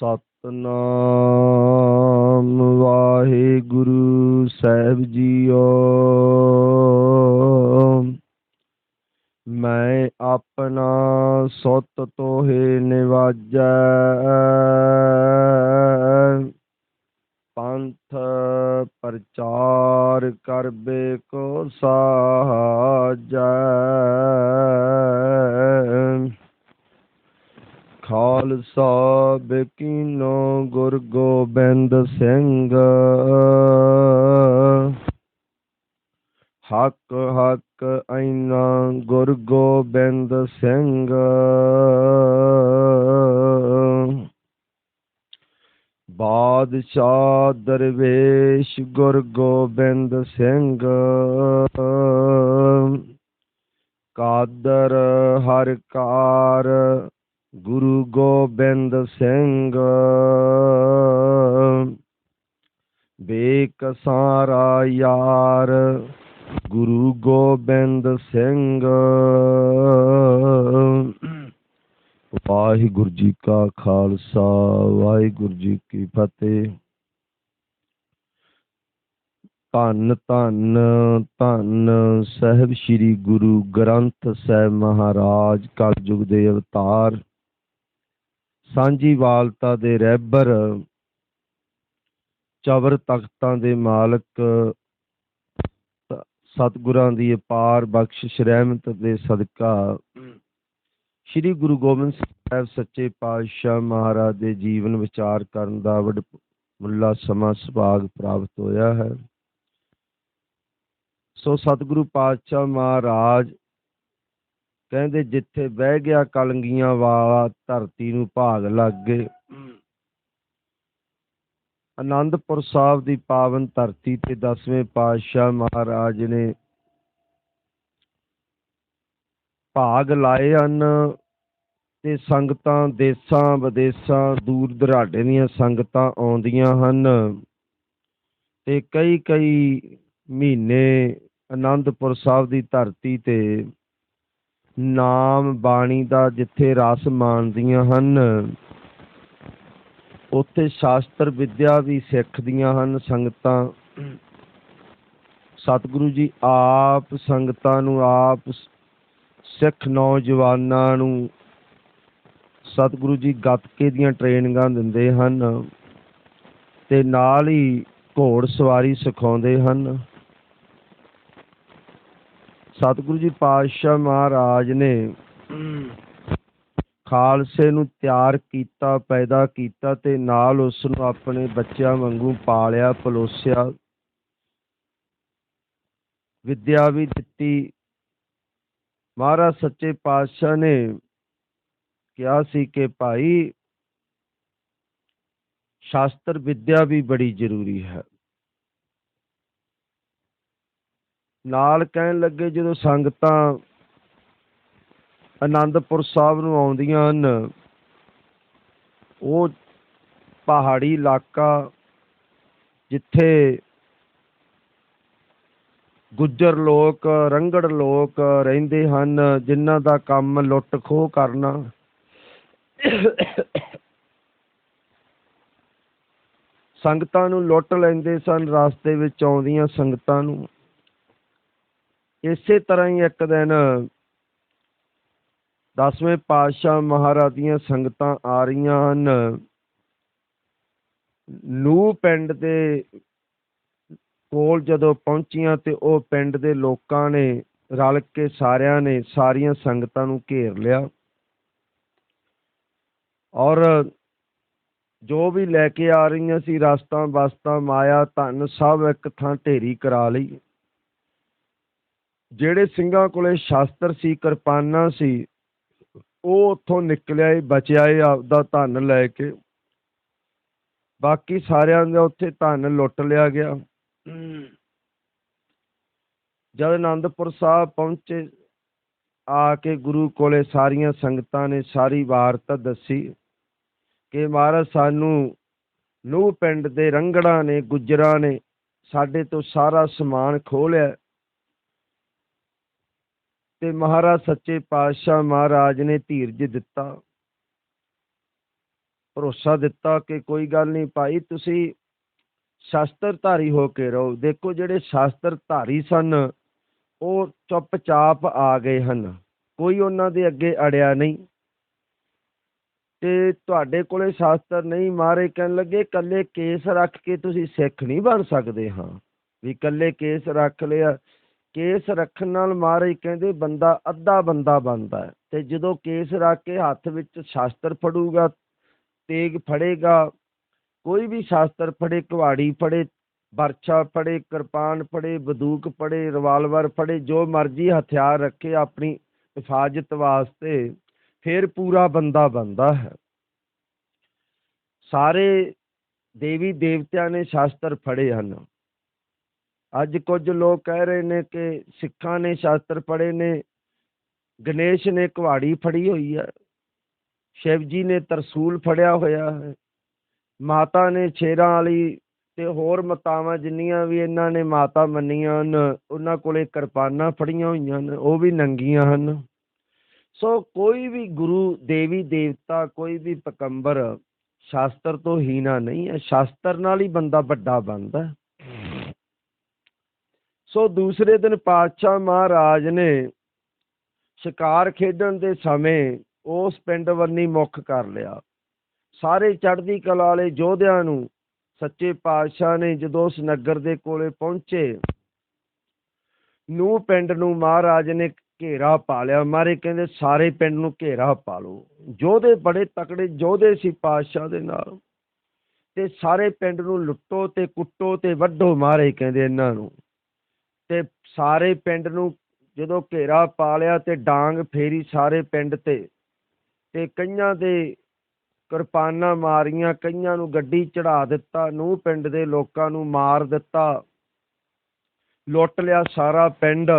ਸਤਨਾਮ ਵਾਹਿਗੁਰੂ ਸਾਹਿਬ JIO. ਮੈਂ ਆਪਣਾ ਸੁਤ ਤੋਹੇ ਨਿਵਾਜੈ। ਪੰਥ ਪ੍ਰਚਾਰ ਕਰਬੇ ਕੋ ਸਾਜੈ। ਖਾਲਸਾ ਬਕੀਨੋ ਗੁਰ ਗੋਬਿੰਦ ਸਿੰਘ। ਹੱਕ ਹੱਕ ਐਨਾ ਗੁਰ ਗੋਬਿੰਦ ਸਿੰਘ। ਬਾਦਸ਼ਾਹ ਦਰਵੇਸ਼ ਗੁਰ ਗੋਬਿੰਦ ਸਿੰਘ। ਕਾਦਰ ਹਰ ਕਾਰ ਗੁਰੂ ਗੋਬਿੰਦ ਸਿੰਘ ਬੇਕ ਸਾਰਾ ਯਾਰ ਗੁਰੂ ਗੋਬਿੰਦ ਸਿੰਘ ਵਾਹਿਗੁਰੂ ਜੀ ਕਾ ਖਾਲਸਾ ਵਾਹਿਗੁਰੂ ਜੀ ਕੀ ਫਤਿਹ ਧੰਨ ਧੰਨ ਧੰਨ ਸਾਹਿਬ ਸ੍ਰੀ ਗੁਰੂ ਗ੍ਰੰਥ ਸਾਹਿਬ ਮਹਾਰਾਜ ਕਲਯੁਗ ਦੇ ਅਵਤਾਰ ਸਾਂਝੀ ਵਾਲਤਾ ਦੇ ਰਹਿਬਰ ਚਵਰ ਤਖਤਾਂ ਦੇ ਮਾਲਕ ਸਤਿਗੁਰਾਂ ਦੀ ਅਪਾਰ ਬਖਸ਼ਿਸ਼ ਰਹਿਮਤ ਦੇ ਸਦਕਾ। ਸ੍ਰੀ ਗੁਰੂ ਗੋਬਿੰਦ ਸਾਹਿਬ ਸੱਚੇ ਪਾਤਸ਼ਾਹ ਮਹਾਰਾਜ ਦੇ ਜੀਵਨ ਵਿਚਾਰ ਕਰਨ ਦਾ ਵਡ ਮੁੱਲਾ ਸਮਾਂ ਸੁਭਾਗ ਪ੍ਰਾਪਤ ਹੋਇਆ ਹੈ। ਸੋ ਸਤਿਗੁਰੂ ਪਾਤਸ਼ਾਹ ਮਹਾਰਾਜ ਕਹਿੰਦੇ ਜਿੱਥੇ ਬਹਿ ਗਿਆ ਕਲੰਗੀਆਂ ਵਾਲਾ ਧਰਤੀ ਨੂੰ ਭਾਗ ਲੱਗ ਗਏ। ਆਨੰਦਪੁਰ ਸਾਹਿਬ ਦੀ ਪਾਵਨ ਧਰਤੀ ਤੇ ਦਸਵੇਂ ਪਾਤਸ਼ਾਹ ਮਹਾਰਾਜ ਨੇ ਭਾਗ ਲਾਏ ਹਨ ਤੇ ਸੰਗਤਾਂ ਦੇਸਾਂ ਵਿਦੇਸਾਂ ਦੂਰ ਦਰਾਡੇ ਦੀਆਂ ਸੰਗਤਾਂ ਆਉਂਦੀਆਂ ਹਨ। ਤੇ ਕਈ ਕਈ ਮਹੀਨੇ ਆਨੰਦਪੁਰ ਸਾਹਿਬ ਦੀ ਧਰਤੀ ਤੇ ਨਾਮ ਬਾਣੀ ਦਾ ਜਿੱਥੇ ਰਸ ਮਾਣਦੀਆਂ ਹਨ, ਉੱਥੇ ਸ਼ਾਸਤਰ ਵਿਦਿਆ ਵੀ ਸਿੱਖਦੀਆਂ ਹਨ ਸੰਗਤਾਂ। ਸਤਿਗੁਰੂ ਜੀ ਆਪ ਸੰਗਤਾਂ ਨੂੰ ਆਪ ਸਿੱਖ ਨੌਜਵਾਨਾਂ ਨੂੰ ਸਤਿਗੁਰੂ ਜੀ ਗੱਤਕੇ ਦੀਆਂ ਟ੍ਰੇਨਿੰਗਾਂ ਦਿੰਦੇ ਹਨ ਤੇ ਨਾਲ ਹੀ ਘੋੜ ਸਵਾਰੀ ਸਿਖਾਉਂਦੇ ਹਨ। ਸਤਿਗੁਰੂ ਜੀ ਪਾਤਸ਼ਾਹ ਮਹਾਰਾਜ ਨੇ ਖਾਲਸੇ ਨੂੰ ਤਿਆਰ ਕੀਤਾ ਪੈਦਾ ਕੀਤਾ ਤੇ ਨਾਲ ਉਸ ਨੂੰ ਆਪਣੇ ਬੱਚਿਆਂ ਵਾਂਗੂ ਪਾਲਿਆ ਪਲੋਸਿਆ ਵਿਦਿਆ ਵੀ ਦਿੱਤੀ। ਮਹਾਰਾਜ ਸੱਚੇ ਪਾਤਸ਼ਾਹ ਨੇ ਕਿਹਾ ਸੀ ਕਿ ਭਾਈ ਸ਼ਾਸਤਰ ਵਿਦਿਆ ਵੀ ਬੜੀ ਜ਼ਰੂਰੀ ਹੈ। ਨਾਲ ਕਹਿਣ ਲੱਗੇ ਜਦੋਂ ਸੰਗਤਾਂ ਆਨੰਦਪੁਰ ਸਾਹਿਬ ਨੂੰ ਆਉਂਦੀਆਂ ਹਨ, ਉਹ ਪਹਾੜੀ ਇਲਾਕਾ ਜਿੱਥੇ ਗੁੱਜਰ ਲੋਕ, ਰੰਗੜ ਲੋਕ ਰਹਿੰਦੇ ਹਨ, ਜਿਨ੍ਹਾਂ ਦਾ ਕੰਮ ਲੁੱਟ ਖੋਹ ਕਰਨਾ। ਸੰਗਤਾਂ ਨੂੰ ਲੁੱਟ ਲੈਂਦੇ ਸਨ, ਰਸਤੇ ਵਿੱਚ ਆਉਂਦੀਆਂ ਸੰਗਤਾਂ ਨੂੰ। ਇਸੇ ਤਰ੍ਹਾਂ ਹੀ ਇੱਕ ਦਿਨ ਦਸਵੇਂ ਪਾਤਸ਼ਾਹ ਮਹਾਰਾਜ ਦੀਆਂ ਸੰਗਤਾਂ ਆ ਰਹੀਆਂ ਹਨ। ਨੂੰ ਪਿੰਡ ਦੇ ਕੋਲ ਜਦੋਂ ਪਹੁੰਚੀਆਂ ਤੇ ਉਹ ਪਿੰਡ ਦੇ ਲੋਕਾਂ ਨੇ ਰਲ ਕੇ ਸਾਰਿਆਂ ਨੇ ਸਾਰੀਆਂ ਸੰਗਤਾਂ ਨੂੰ ਘੇਰ ਲਿਆ। ਔਰ ਜੋ ਵੀ ਲੈ ਕੇ ਆ ਰਹੀਆਂ ਸੀ ਰਸਤਾਂ ਬਸਤਾਂ ਮਾਇਆ ਧਨ ਸਭ ਇੱਕ ਥਾਂ ਢੇਰੀ ਕਰਾ ਲਈ। ਜਿਹੜੇ ਸਿੰਘਾਂ ਕੋਲੇ ਸ਼ਾਸਤਰ ਸੀ, ਕਿਰਪਾਨਾਂ ਸੀ, ਉਹ ਉੱਥੋਂ ਨਿਕਲਿਆ ਏ, ਬਚਿਆ ਏ, ਆਪਦਾ ਧਨ ਲੈ ਕੇ। ਬਾਕੀ ਸਾਰਿਆਂ ਦਾ ਉੱਥੇ ਧਨ ਲੁੱਟ ਲਿਆ ਗਿਆ। ਜਦ ਆਨੰਦਪੁਰ ਸਾਹਿਬ ਪਹੁੰਚੇ, ਆ ਕੇ ਗੁਰੂ ਕੋਲੇ ਸਾਰੀਆਂ ਸੰਗਤਾਂ ਨੇ ਸਾਰੀ ਵਾਰਤਾ ਦੱਸੀ ਕਿ ਮਹਾਰਾਜ, ਸਾਨੂੰ ਨੂਹ ਪਿੰਡ ਦੇ ਰੰਗੜਾਂ ਨੇ, ਗੁੱਜਰਾਂ ਨੇ ਸਾਡੇ ਤੋਂ ਸਾਰਾ ਸਮਾਨ ਖੋਹ ਲਿਆ। ਤੇ ਮਹਾਰਾਜ ਸੱਚੇ ਪਾਤਸ਼ਾਹ ਮਹਾਰਾਜ ਨੇ ਧੀਰਜ ਦਿੱਤਾ। ਭਰੋਸਾ ਦਿੱਤਾ ਕਿ ਕੋਈ ਗੱਲ ਨਹੀਂ ਭਾਈ, ਤੁਸੀਂ ਸ਼ਾਸਤਰਧਾਰੀ ਹੋ ਕੇ ਰਹੋ। ਦੇਖੋ ਜਿਹੜੇ ਸ਼ਾਸਤਰਧਾਰੀ ਸਨ, ਉਹ ਚੁੱਪਚਾਪ ਆ ਗਏ ਹਨ। ਕੋਈ ਉਹਨਾਂ ਦੇ ਅੱਗੇ ਅੜਿਆ ਨਹੀਂ। ਤੇ ਤੁਹਾਡੇ ਕੋਲੇ ਸ਼ਾਸਤਰ ਨਹੀਂ ਮਾਰੇ ਕਹਿਣ ਲੱਗੇ ਕੱਲੇ ਕੇਸ ਰੱਖ ਕੇ ਤੁਸੀਂ ਸਿੱਖ ਨਹੀਂ ਬਣ ਸਕਦੇ। ਹਾਂ, ਵੀ ਕੱਲੇ ਕੇਸ ਰੱਖ ਲਿਆ ਕੇਸ ਰੱਖਣ ਨਾਲ ਮਹਾਰਾਜ ਕਹਿੰਦੇ ਬੰਦਾ ਅੱਧਾ ਬੰਦਾ ਬਣਦਾ ਹੈ ਤੇ ਜਦੋਂ ਕੇਸ ਰੱਖ ਕੇ ਹੱਥ ਵਿੱਚ ਸ਼ਾਸਤਰ ਫੜੂਗਾ, ਤੇਗ ਫੜੇਗਾ, ਕੋਈ ਵੀ ਸ਼ਾਸਤਰ ਫੜੇ ਕੁਹਾੜੀ ਫੜੇ ਬਰਛਾ ਫੜੇ, ਕਿਰਪਾਨ ਫੜੇ, ਬੰਦੂਕ ਫੜੇ ਰਿਵਾਲਵਰ ਫੜੇ, ਜੋ ਮਰਜ਼ੀ ਹਥਿਆਰ ਰੱਖੇ ਆਪਣੀ ਹਿਫਾਜ਼ਤ ਵਾਸਤੇ, ਫਿਰ ਪੂਰਾ ਬੰਦਾ ਬਣਦਾ ਹੈ। ਸਾਰੇ ਦੇਵੀ ਦੇਵਤਿਆਂ ਨੇ ਸ਼ਾਸਤਰ ਫੜੇ ਹਨ। ਅੱਜ ਕੁਝ ਲੋਕ ਕਹਿ ਰਹੇ ਨੇ ਕਿ ਸਿੱਖਾਂ ਨੇ ਸ਼ਾਸਤਰ ਫੜੇ ਨੇ, ਗਣੇਸ਼ ਨੇ ਕੁਹਾੜੀ ਫੜੀ ਹੋਈ ਹੈ ਸ਼ਿਵ ਜੀ ਨੇ ਤਰਸੂਲ ਫੜਿਆ ਹੋਇਆ ਹੈ, ਮਾਤਾ ਨੇ ਸ਼ੇਰਾਂ ਵਾਲੀ ਤੇ ਹੋਰ ਮਾਤਾਵਾਂ ਜਿੰਨੀਆਂ ਵੀ ਇਹਨਾਂ ਨੇ ਮਾਤਾ ਮੰਨੀਆਂ ਹਨ, ਉਹਨਾਂ ਕੋਲੇ ਕਿਰਪਾਨਾਂ ਫੜੀਆਂ ਹੋਈਆਂ ਨੇ ਉਹ ਵੀ ਨੰਗੀਆਂ ਹਨ। ਸੋ ਕੋਈ ਵੀ ਗੁਰੂ, ਦੇਵੀ, ਦੇਵਤਾ, ਕੋਈ ਵੀ ਪਕੰਬਰ ਸ਼ਾਸਤਰ ਤੋਂ ਹੀਣਾ ਨਹੀਂ ਹੈ, ਸ਼ਾਸਤਰ ਨਾਲ ਹੀ ਬੰਦਾ ਵੱਡਾ ਬਣਦਾ ਸੋ ਦੂਸਰੇ ਦਿਨ ਪਾਤਸ਼ਾਹ ਮਹਾਰਾਜ ਨੇ ਸ਼ਿਕਾਰ ਖੇਡਣ ਦੇ ਸਮੇਂ ਉਸ ਪਿੰਡ ਵੰਨੀ ਮੁੱਖ ਕਰ ਲਿਆ। ਸਾਰੇ ਚੜ੍ਹਦੀ ਕਲਾ ਵਾਲੇ ਯੋਧਿਆਂ ਨੂੰ ਸੱਚੇ ਪਾਤਸ਼ਾਹ ਨੇ ਜਦੋਂ ਉਸ ਨਗਰ ਦੇ ਕੋਲੇ ਪਹੁੰਚੇ ਨੂੰ ਪਿੰਡ ਨੂੰ ਮਹਾਰਾਜ ਨੇ ਘੇਰਾ ਪਾ ਲਿਆ। ਮਾਰੇ ਕਹਿੰਦੇ, ਸਾਰੇ ਪਿੰਡ ਨੂੰ ਘੇਰਾ ਪਾ ਲਓ। ਯੋਧੇ ਬੜੇ ਤਕੜੇ ਯੋਧੇ ਸੀ ਪਾਤਸ਼ਾਹ ਦੇ ਨਾਲ। ਤੇ ਸਾਰੇ ਪਿੰਡ ਨੂੰ ਲੁੱਟੋ ਤੇ ਕੁੱਟੋ ਤੇ ਵੱਢੋ ਮਾਰੇ ਕਹਿੰਦੇ ਇਹਨਾਂ ਨੂੰ। ਸਾਰੇ ਪਿੰਡ ਨੂੰ ਜਦੋਂ ਘੇਰਾ ਪਾ ਲਿਆ ਤੇ ਡਾਂਗ ਫੇਰੀ ਸਾਰੇ ਪਿੰਡ ਤੇ ਤੇ ਕਈਆਂ ਦੇ ਕਿਰਪਾਨਾਂ ਮਾਰੀਆਂ, ਕਈਆਂ ਨੂੰ ਗੱਡੀ ਚੜਾ ਦਿੱਤਾ ਨੂੰ ਪਿੰਡ ਦੇ ਲੋਕਾਂ ਨੂੰ ਮਾਰ ਦਿੱਤਾ। ਲੁੱਟ ਲਿਆ ਸਾਰਾ ਪਿੰਡ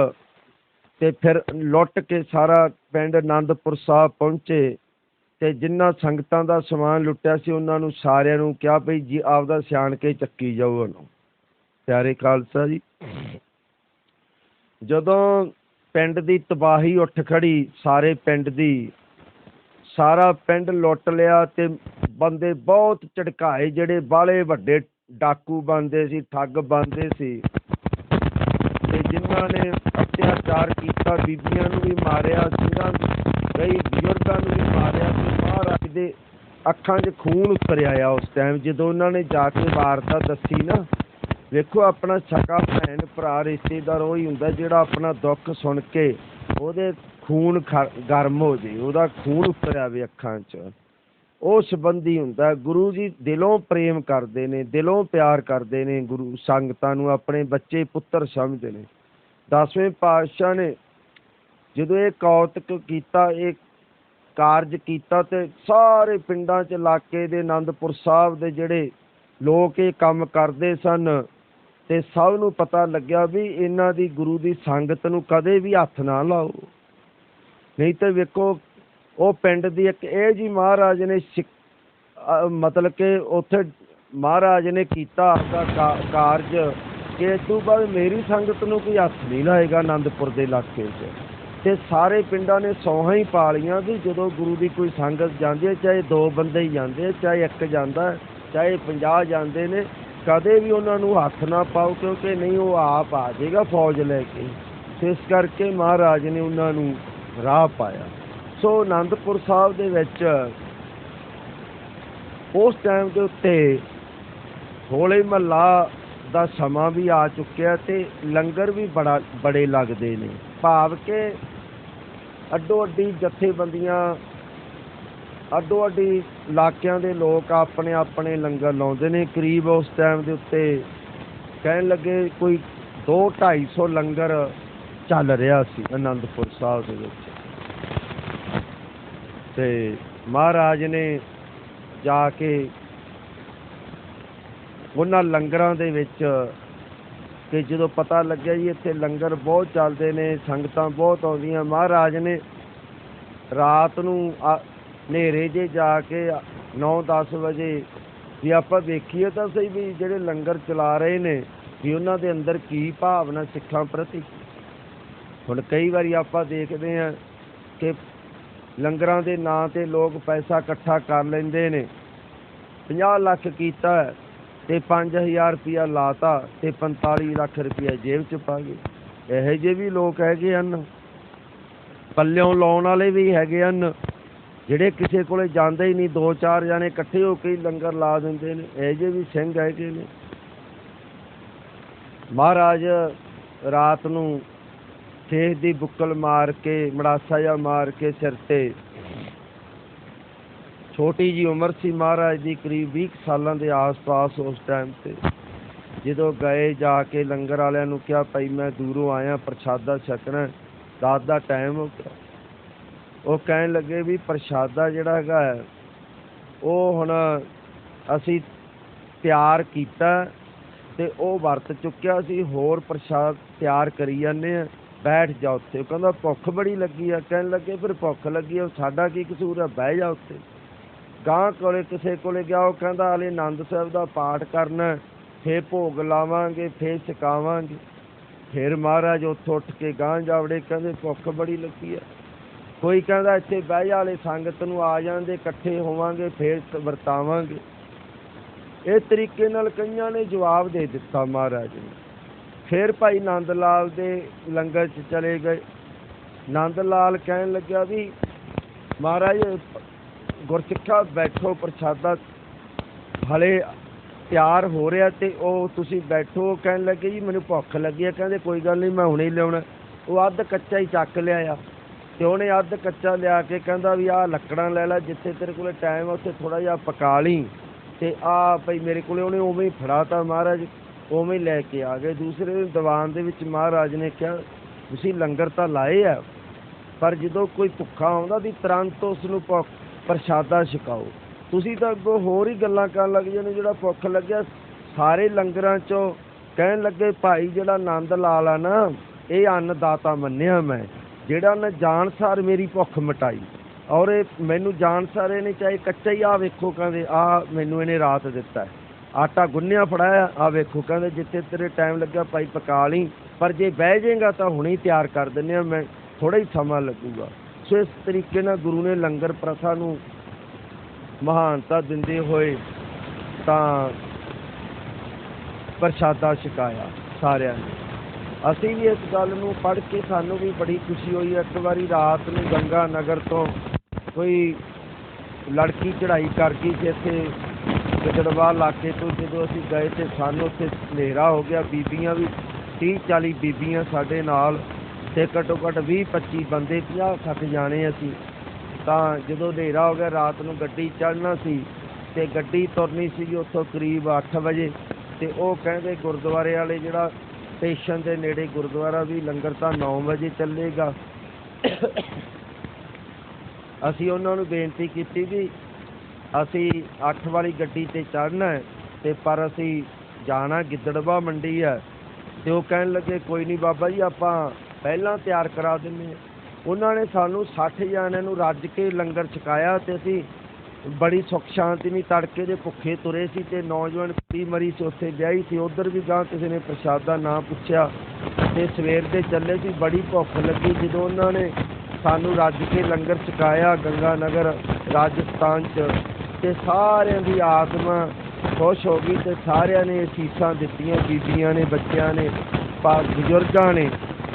ਤੇ ਫਿਰ ਲੁੱਟ ਕੇ ਸਾਰਾ ਪਿੰਡ ਆਨੰਦਪੁਰ ਸਾਹਿਬ ਪਹੁੰਚੇ ਤੇ ਜਿੰਨਾ ਸੰਗਤਾਂ ਦਾ ਸਮਾਨ ਲੁੱਟਿਆ ਸੀ, ਉਹਨਾਂ ਨੂੰ ਸਾਰਿਆਂ ਨੂੰ ਕਿਹਾ, ਭਈ ਜੀ, ਆਪਦਾ ਸਿਆਣ ਕੇ ਚੱਕੀ ਜਾਓ ਉਹਨੂੰ। ਪਿਆਰੇ ਖਾਲਸਾ ਜੀ। ਜਦੋਂ ਪਿੰਡ ਦੀ ਤਬਾਹੀ ਉੱਠ ਖੜੀ, ਸਾਰੇ ਪਿੰਡ ਦੀ, ਸਾਰਾ ਪਿੰਡ ਲੁੱਟ ਲਿਆ ਤੇ ਬੰਦੇ ਬਹੁਤ ਝਟਕਾਏ, ਜਿਹੜੇ ਬਾਲੇ ਵੱਡੇ ਡਾਕੂ ਬੰਦੇ ਸੀ, ਠੱਗ ਬੰਦੇ ਸੀ ਤੇ ਜਿਨ੍ਹਾਂ ਨੇ ਅਤਿਆਚਾਰ ਕੀਤਾ, ਬੀਬੀਆਂ ਨੂੰ ਵੀ ਮਾਰਿਆ ਸਿੰਘਾਂ ਕਈ ਬਜ਼ੁਰਗਾਂ ਨੂੰ ਵੀ ਮਾਰਿਆ ਤੇ ਮਹਾਰਾਜ ਦੇ ਅੱਖਾਂ 'ਚ ਖੂਨ ਉਤਰ ਆਇਆ ਉਸ ਟਾਈਮ ਜਦੋਂ ਉਹਨਾਂ ਨੇ ਜਾ ਕੇ ਵਾਰਤਾ ਦੱਸੀ ਨਾ ਵੇਖੋ ਆਪਣਾ ਸਕਾ ਭੈਣ, ਭਰਾ, ਰਿਸ਼ਤੇਦਾਰ, ਉਹ ਹੀ ਹੁੰਦਾ ਜਿਹੜਾ ਆਪਣਾ ਦੁੱਖ ਸੁਣ ਕੇ ਉਹਦੇ ਖੂਨ ਖ- ਗਰਮ ਹੋ ਜੇ, ਉਹਦਾ ਖੂਨ ਉੱਤਰ ਆਵੇ ਅੱਖਾਂ 'ਚ। ਉਹ ਸੰਬੰਧੀ ਹੁੰਦਾ, ਗੁਰੂ ਜੀ ਦਿਲੋਂ ਪ੍ਰੇਮ ਕਰਦੇ ਨੇ, ਦਿਲੋਂ ਪਿਆਰ ਕਰਦੇ ਨੇ ਗੁਰੂ ਸੰਗਤਾਂ ਨੂੰ, ਆਪਣੇ ਬੱਚੇ ਪੁੱਤਰ ਸਮਝਦੇ ਨੇ। ਦਸਵੇਂ ਪਾਤਸ਼ਾਹ ਨੇ ਜਦੋਂ ਇਹ ਕੌਤਕ ਕੀਤਾ, ਇਹ ਕਾਰਜ ਕੀਤਾ ਤੇ ਸਾਰੇ ਪਿੰਡਾਂ 'ਚ ਇਲਾਕੇ ਦੇ ਆਨੰਦਪੁਰ ਸਾਹਿਬ ਦੇ ਜਿਹੜੇ ਲੋਕ ਇਹ ਕੰਮ ਕਰਦੇ ਸਨ ਤੇ ਸਭ ਨੂੰ ਪਤਾ ਲੱਗਿਆ ਵੀ ਇਹਨਾਂ ਦੀ ਗੁਰੂ ਦੀ ਸੰਗਤ ਨੂੰ ਕਦੇ ਵੀ ਹੱਥ ਨਾ ਲਾਓ। ਨਹੀਂ ਤੇ ਵੇਖੋ, ਉਹ ਪਿੰਡ ਦੀ ਇੱਕ ਇਹ ਜੀ ਮਹਾਰਾਜ ਨੇ ਮਤਲਬ ਕਿ ਉੱਥੇ ਮਹਾਰਾਜ ਨੇ ਕੀਤਾ ਆਪਦਾ ਕਾਰਜ ਕਿ ਇਸ ਤੋਂ ਬਾਅਦ ਮੇਰੀ ਸੰਗਤ ਨੂੰ ਕੋਈ ਹੱਥ ਨਹੀਂ ਲਾਏਗਾ ਆਨੰਦਪੁਰ ਦੇ ਇਲਾਕੇ 'ਚ। ਤੇ ਸਾਰੇ ਪਿੰਡਾਂ ਨੇ ਸੌਹਾਂ ਹੀ ਪਾ ਲਈਆਂ ਵੀ ਜਦੋਂ ਗੁਰੂ ਦੀ ਕੋਈ ਸੰਗਤ ਜਾਂਦੀ ਹੈ, ਚਾਹੇ ਦੋ ਬੰਦੇ ਹੀ ਜਾਂਦੇ ਚਾਹੇ ਇੱਕ ਜਾਂਦਾ ਚਾਹੇ 50 ਜਾਂਦੇ ਨੇ ਕਦੇ ਵੀ ਉਹਨਾਂ ਨੂੰ ਹੱਥ ਨਾ ਪਾਓ ਕਿਉਂਕਿ ਨਹੀਂ, ਉਹ ਆਪ ਆ ਜਾਏਗਾ ਫੌਜ ਲੈ ਕੇ। ਇਸ ਕਰਕੇ ਮਹਾਰਾਜ ਨੇ ਉਹਨਾਂ ਨੂੰ ਰਾਹ ਪਾਇਆ। ਸੋ ਆਨੰਦਪੁਰ ਸਾਹਿਬ ਦੇ ਵਿੱਚ ਉਸ ਟਾਈਮ ਦੇ ਉੱਤੇ ਹੋਲੇ ਮਹੱਲਾ ਦਾ ਸਮਾਂ ਵੀ ਆ ਚੁੱਕਿਆ ਤੇ ਲੰਗਰ ਵੀ ਬੜਾ, ਬੜੇ ਲੱਗਦੇ ਨੇ। ਭਾਵ ਕਿ ਅੱਡੋ ਅੱਡੀ ਜਥੇਬੰਦੀਆਂ ਅੱਡੋ ਅੱਡੀ ਇਲਾਕਿਆਂ ਦੇ ਲੋਕ ਆਪਣੇ ਆਪਣੇ ਲੰਗਰ ਲਾਉਂਦੇ ਨੇ। ਕਰੀਬ ਉਸ ਟਾਈਮ ਦੇ ਉੱਤੇ ਕਹਿਣ ਲੱਗੇ ਕੋਈ 2 250 ਲੰਗਰ ਚੱਲ ਰਿਹਾ ਸੀ ਅਨੰਦਪੁਰ ਸਾਹਿਬ ਦੇ ਵਿੱਚ। ਤੇ ਮਹਾਰਾਜ ਨੇ ਜਾ ਕੇ ਉਹਨਾਂ ਲੰਗਰਾਂ ਦੇ ਵਿੱਚ ਕਿ ਜਦੋਂ ਪਤਾ ਲੱਗਿਆ ਜੀ ਇੱਥੇ ਲੰਗਰ ਬਹੁਤ ਚੱਲਦੇ ਨੇ, ਸੰਗਤਾਂ ਬਹੁਤ ਆਉਂਦੀਆਂ, ਮਹਾਰਾਜ ਨੇ ਰਾਤ ਨੂੰ ਆ- ਹਨੇਰੇ ਜੇ ਜਾ ਕੇ 9-10 ਵਜੇ ਵੀ ਆਪਾਂ ਵੇਖੀਏ ਤਾਂ ਸਹੀ ਵੀ ਜਿਹੜੇ ਲੰਗਰ ਚਲਾ ਰਹੇ ਨੇ ਵੀ ਉਹਨਾਂ ਦੇ ਅੰਦਰ ਕੀ ਭਾਵਨਾ, ਸਿੱਖਾਂ ਪ੍ਰਤੀ। ਹੁਣ ਕਈ ਵਾਰੀ ਆਪਾਂ ਦੇਖਦੇ ਹਾਂ ਕਿ ਲੰਗਰਾਂ ਦੇ ਨਾਂ ਤੇ ਲੋਕ ਪੈਸਾ ਇਕੱਠਾ ਕਰ ਲੈਂਦੇ ਨੇ। 50 ਲੱਖ ਕੀਤਾ ਤੇ 5000 ਰੁਪਇਆ ਲਾਤਾ ਤੇ 45 ਲੱਖ ਰੁਪਇਆ ਜੇਬ ਚ ਪਾ ਗਏ। ਇਹੋ ਜਿਹੇ ਵੀ ਲੋਕ ਹੈਗੇ ਹਨ। ਪੱਲਿਓਂ ਲਾਉਣ ਵਾਲੇ ਵੀ ਹੈਗੇ ਹਨ। ਜਿਹੜੇ ਕਿਸੇ ਕੋਲੇ ਜਾਂਦੇ ਹੀ ਨਹੀਂ, ਦੋ ਚਾਰ ਜਾਣੇ ਇਕੱਠੇ ਹੋ ਕੇ ਲੰਗਰ ਲਾ ਦਿੰਦੇ ਨੇ, ਇਹੋ ਜਿਹੇ ਵੀ ਸਿੰਘ ਹੈਗੇ ਨੇ। ਮਹਾਰਾਜ ਰਾਤ ਨੂੰ ਖੇਤ ਦੀ ਬੁੱਕਲ ਮਾਰ ਕੇ, ਮੜਾਸਾ ਜਿਹਾ ਮਾਰ ਕੇ ਸਿਰ ਤੇ, ਛੋਟੀ ਜੀ ਉਮਰ ਸੀ ਮਹਾਰਾਜ ਦੀ, ਕਰੀਬ 20 ਸਾਲਾਂ ਦੇ ਆਸ-ਪਾਸ ਉਸ ਟਾਈਮ ਤੇ। ਜਦੋਂ ਗਏ ਜਾ ਕੇ ਲੰਗਰ ਵਾਲਿਆਂ ਨੂੰ ਕਿਹਾ, ਭਾਈ ਮੈਂ ਦੂਰੋਂ ਆਇਆ, ਪ੍ਰਸ਼ਾਦਾ ਛਕਣਾ ਰਾਤ ਦਾ ਟਾਈਮ ਹੋ ਗਿਆ। ਉਹ ਕਹਿਣ ਲੱਗੇ ਵੀ ਪ੍ਰਸ਼ਾਦਾ ਜਿਹੜਾ ਹੈਗਾ ਉਹ ਹੁਣ ਅਸੀਂ ਤਿਆਰ ਕੀਤਾ ਤੇ ਉਹ ਵਰਤ ਚੁੱਕਿਆ ਸੀ, ਹੋਰ ਪ੍ਰਸ਼ਾਦ ਤਿਆਰ ਕਰੀ ਜਾਂਦੇ ਆ ਬੈਠ ਜਾ ਉੱਥੇ। ਉਹ ਕਹਿੰਦਾ ਭੁੱਖ ਬੜੀ ਲੱਗੀ ਆ, ਕਹਿਣ ਲੱਗੇ ਫਿਰ ਭੁੱਖ ਲੱਗੀ ਆ ਸਾਡਾ ਕੀ ਕਸੂਰ ਆ, ਬਹਿ ਜਾ ਉੱਥੇ। ਗਾਂ ਕੋਲੇ ਕਿਸੇ ਕੋਲੇ ਗਿਆ, ਉਹ ਕਹਿੰਦਾ ਹਲੇ ਆਨੰਦ ਸਾਹਿਬ ਦਾ ਪਾਠ ਕਰਨਾ, ਫੇਰ ਭੋਗ ਲਾਵਾਂਗੇ, ਫੇਰ ਛਕਾਵਾਂਗੇ। ਫਿਰ ਮਹਾਰਾਜ ਉੱਥੋਂ ਉੱਠ ਕੇ ਗਾਂ ਜਾਵੜੇ, ਕਹਿੰਦੇ ਭੁੱਖ ਬੜੀ ਲੱਗੀ ਆ। ਕੋਈ ਕਹਿੰਦਾ, ਇੱਥੇ ਬਹਿ ਜਾ ਹਲੇ ਸੰਗਤ ਨੂੰ ਆ ਜਾਂਦੇ, ਇਕੱਠੇ ਹੋਵਾਂਗੇ, ਫੇਰ ਵਰਤਾਵਾਂਗੇ। ਇਸ ਤਰੀਕੇ ਨਾਲ ਕਈਆਂ ਨੇ ਜਵਾਬ ਦੇ ਦਿੱਤਾ ਮਹਾਰਾਜ ਨੇ। ਫਿਰ ਭਾਈ ਨੰਦ ਲਾਲ ਦੇ ਲੰਗਰ 'ਚ ਚਲੇ ਗਏ। ਨੰਦ ਲਾਲ ਕਹਿਣ ਲੱਗਿਆ ਵੀ, ਮਹਾਰਾਜ, ਗੁਰਸਿੱਖਾ ਬੈਠੋ, ਪ੍ਰਸ਼ਾਦਾ ਹਲੇ ਤਿਆਰ ਹੋ ਰਿਹਾ ਤੇ ਉਹ ਤੁਸੀਂ ਬੈਠੋ। ਕਹਿਣ ਲੱਗੇ, ਜੀ ਮੈਨੂੰ ਭੁੱਖ ਲੱਗੀ ਆ। ਕਹਿੰਦੇ, ਕੋਈ ਗੱਲ ਨਹੀਂ, ਮੈਂ ਹੁਣੇ ਲਿਆਉਣਾ। ਉਹ ਅੱਧ ਕੱਚਾ ਹੀ ਚੱਕ ਲਿਆ ਆ। ਤੇ ਉਹਨੇ ਅੱਧ ਕੱਚਾ ਲਿਆ ਕੇ ਕਹਿੰਦਾ ਵੀ ਆਹ ਲੱਕੜਾਂ ਲੈ ਲੈ, ਜਿੱਥੇ ਤੇਰੇ ਕੋਲੇ ਟਾਈਮ ਆ, ਉੱਥੇ ਥੋੜਾ ਜਿਹਾ ਪਕਾ ਲਈ। ਤੇ ਆ ਭਈ ਮੇਰੇ ਕੋਲੇ ਉਹਨੇ ਉਵੇਂ ਹੀ ਫੜਾਤਾ ਮਹਾਰਾਜ, ਉਵੇਂ ਹੀ ਲੈ ਕੇ ਆ ਗਏ। ਦੂਸਰੇ ਦਿਨ ਦੀਵਾਨ ਦੇ ਵਿੱਚ ਮਹਾਰਾਜ ਨੇ ਕਿਹਾ, ਤੁਸੀਂ ਲੰਗਰ ਤਾਂ ਲਾਏ ਆ, ਪਰ ਜਦੋਂ ਕੋਈ ਭੁੱਖਾ ਆਉਂਦਾ ਦੀ ਤੁਰੰਤ ਉਸ ਨੂੰ ਪ੍ਰਸ਼ਾਦਾ ਛਕਾਓ। ਤੁਸੀਂ ਤਾਂ ਅੱਗੋਂ ਹੋਰ ਹੀ ਗੱਲਾਂ ਕਰਨ ਲੱਗ ਜਾਂਦੇ ਜਿਹੜਾ ਭੁੱਖ ਲੱਗਿਆ, ਸਾਰੇ ਲੰਗਰਾਂ ਚੋਂ ਕਹਿਣ ਲੱਗੇ, ਭਾਈ ਜਿਹੜਾ ਆਨੰਦ ਲਾਲ ਆ ਨਾ, ਇਹ ਅੰਨਦਾਤਾ ਮੰਨਿਆ ਮੈਂ। ਜਿਹੜਾ ਨੇ ਜਾਣਸਾਰ ਮੇਰੀ ਭੁੱਖ ਮਿਟਾਈ। ਔਰ ਇਹ ਮੈਨੂੰ ਜਾਣਸਾਰ ਇਹ ਚਾਹੇ ਕੱਚਾ ਹੀ ਆ ਵੇਖੋ ਕਹਿੰਦੇ, ਆ ਮੈਨੂੰ ਇਹਨੇ ਰਾਤ ਦਿੱਤਾ ਆਟਾ ਗੁੰਨਿਆ, ਫੜਾਇਆ, ਆ ਵੇਖੋ ਕਹਿੰਦੇ, ਜਿੱਥੇ ਤੇਰੇ ਟਾਈਮ ਲੱਗਿਆ ਭਾਈ ਪਕਾ ਲਈ। ਪਰ ਜੇ ਬਹਿ ਜਾਏਗਾ ਤਾਂ ਹੁਣੇ ਹੀ ਤਿਆਰ ਕਰ ਦਿੰਦੇ ਆ ਮੈਂ ਥੋੜਾ ਹੀ ਸਮਾਂ ਲੱਗੂਗਾ। ਸੋ ਇਸ ਤਰੀਕੇ ਨਾਲ ਗੁਰੂ ਨੇ ਲੰਗਰ ਪ੍ਰਥਾ ਨੂੰ ਮਹਾਨਤਾ ਦਿੰਦੇ ਹੋਏ ਤਾਂ ਪ੍ਰਸ਼ਾਦਾ ਛਕਾਇਆ ਸਾਰਿਆਂ ਨੇ। ਅਸੀਂ ਵੀ ਇਸ ਗੱਲ ਨੂੰ ਪੜ੍ਹ ਕੇ ਸਾਨੂੰ ਵੀ ਬੜੀ ਖੁਸ਼ੀ ਹੋਈ। ਇੱਕ ਵਾਰੀ ਰਾਤ ਨੂੰ ਗੰਗਾ ਨਗਰ ਤੋਂ ਕੋਈ ਲੜਕੀ ਚੜ੍ਹਾਈ ਕਰ ਗਈ ਸੀ ਇੱਥੇ ਇਲਾਕੇ ਤੋਂ। ਜਦੋਂ ਅਸੀਂ ਗਏ ਤੇ ਸਾਨੂੰ ਉੱਥੇ ਹਨੇਰਾ ਹੋ ਗਿਆ। ਬੀਬੀਆਂ ਵੀ 30 40 ਬੀਬੀਆਂ ਸਾਡੇ ਨਾਲ ਤੇ ਘੱਟੋ ਘੱਟ 20 25 ਬੰਦੇ 50 60 ਜਾਣੇ ਅਸੀਂ। ਤਾਂ ਜਦੋਂ ਹਨੇਰਾ ਹੋ ਗਿਆ, ਰਾਤ ਨੂੰ ਗੱਡੀ ਚੜ੍ਹਨਾ ਸੀ ਤੇ ਗੱਡੀ ਤੁਰਨੀ ਸੀ ਉੱਥੋਂ ਕਰੀਬ 8 ਵਜੇ ਤੇ ਉਹ ਕਹਿੰਦੇ ਗੁਰਦੁਆਰੇ ਵਾਲੇ ਜਿਹੜਾ ਸਟੇਸ਼ਨ ਦੇ ਨੇੜੇ ਗੁਰਦੁਆਰਾ ਵੀ ਲੰਗਰ ਤਾਂ 9 ਵਜੇ ਚੱਲੇਗਾ। ਅਸੀਂ ਉਹਨਾਂ ਨੂੰ ਬੇਨਤੀ ਕੀਤੀ ਵੀ ਅਸੀਂ 8 ਵਾਲੀ ਗੱਡੀ ਤੇ ਚੜ੍ਹਨਾ ਹੈ ਤੇ ਪਰ ਅਸੀਂ ਜਾਣਾ ਗਿੱਦੜਵਾ ਮੰਡੀ ਹੈ। ਤੇ ਉਹ ਕਹਿਣ ਲੱਗੇ, ਕੋਈ ਨਹੀਂ ਬਾਬਾ ਜੀ, ਆਪਾਂ ਪਹਿਲਾਂ ਤਿਆਰ ਕਰਾ ਦਿੰਦੇ ਹਾਂ। ਉਹਨਾਂ ਨੇ ਸਾਨੂੰ 60 ਜਾਣਿਆਂ ਨੂੰ ਰੱਜ ਕੇ ਲੰਗਰ ਛਕਾਇਆ ਤੇ ਅਸੀਂ ਬੜੀ ਸੁੱਖ ਸ਼ਾਂਤੀ ਨਹੀਂ, ਤੜਕੇ ਦੇ ਭੁੱਖੇ ਤੁਰੇ ਸੀ ਤੇ ਨੌਜਵਾਨ ਕੁੜੀ ਮਰੀ ਸੀ, ਉੱਥੇ ਵਿਆਹੀ ਸੀ। ਉਧਰ ਵੀ ਗਾਂ ਕਿਸੇ ਨੇ ਪ੍ਰਸ਼ਾਦ ਦਾ ਨਾਂ ਪੁੱਛਿਆ ਤੇ ਸਵੇਰ ਦੇ ਚੱਲੇ ਸੀ, ਬੜੀ ਭੁੱਖ ਲੱਗੀ। ਜਦੋਂ ਉਹਨਾਂ ਨੇ ਸਾਨੂੰ ਰੱਜ ਕੇ ਲੰਗਰ ਛਕਾਇਆ ਗੰਗਾ ਨਗਰ ਰਾਜਸਥਾਨ ਚ, ਤੇ ਸਾਰਿਆਂ ਦੀ ਆਤਮਾ ਖੁਸ਼ ਹੋ ਗਈ ਤੇ ਸਾਰਿਆਂ ਨੇ ਅਸੀਸਾਂ ਦਿੱਤੀਆਂ, ਬੀਬੀਆਂ ਨੇ, ਬੱਚਿਆਂ ਨੇ ਪਾ ਬਜ਼ੁਰਗਾਂ ਨੇ।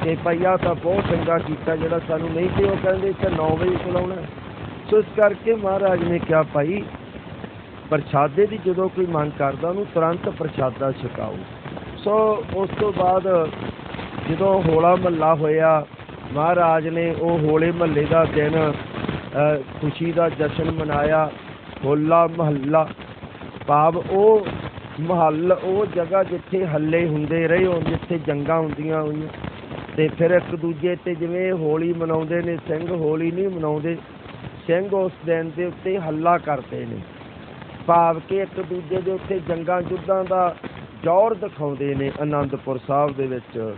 ਤੇ ਭਈਆ ਤਾਂ ਬਹੁਤ ਚੰਗਾ ਕੀਤਾ, ਜਿਹੜਾ ਸਾਨੂੰ ਨਹੀਂ ਤੇ ਉਹ ਕਹਿੰਦੇ ਇੱਥੇ 9 ਵਜੇ ਚਲਾਉਣਾ ਸੋ ਇਸ ਕਰਕੇ ਮਹਾਰਾਜ ਨੇ ਕਿਹਾ, ਭਾਈ, ਪ੍ਰਸ਼ਾਦੇ ਦੀ ਜਦੋਂ ਕੋਈ ਮੰਗ ਕਰਦਾ, ਉਹਨੂੰ ਤੁਰੰਤ ਪ੍ਰਸ਼ਾਦਾ ਛਕਾਓ। ਸੋ ਉਸ ਤੋਂ ਬਾਅਦ ਜਦੋਂ ਹੋਲਾ ਮਹੱਲਾ ਹੋਇਆ, ਮਹਾਰਾਜ ਨੇ ਉਹ ਹੋਲੇ ਮਹੱਲੇ ਦਾ ਦਿਨ ਖੁਸ਼ੀ ਦਾ ਜਸ਼ਨ ਮਨਾਇਆ, ਹੋਲਾ ਮਹੱਲਾ। ਭਾਵ ਉਹ ਮਹੱਲ, ਉਹ ਜਗ੍ਹਾ ਜਿੱਥੇ ਹੱਲੇ ਹੁੰਦੇ ਰਹੇ ਹੋਣ ਜਿੱਥੇ ਜੰਗਾਂ ਹੁੰਦੀਆਂ ਹੋਈਆਂ। ਤੇ ਫਿਰ ਇੱਕ ਦੂਜੇ ਤੇ ਜਿਵੇਂ ਹੋਲੀ ਮਨਾਉਂਦੇ ਨੇ, ਸਿੰਘ ਹੋਲੀ ਨਹੀਂ ਮਨਾਉਂਦੇ ਸਿੰਘ ਉਸ ਦਿਨ ਦੇ ਉੱਤੇ ਹੱਲਾ ਕਰਦੇ ਨੇ। ਭਾਵ ਕਿ ਇੱਕ ਦੂਜੇ ਦੇ ਉੱਤੇ ਜੰਗਾਂ ਯੁੱਧਾਂ ਦਾ ਜ਼ੋਰ ਦਿਖਾਉਂਦੇ ਨੇ ਆਨੰਦਪੁਰ ਸਾਹਿਬ ਦੇ ਵਿੱਚ।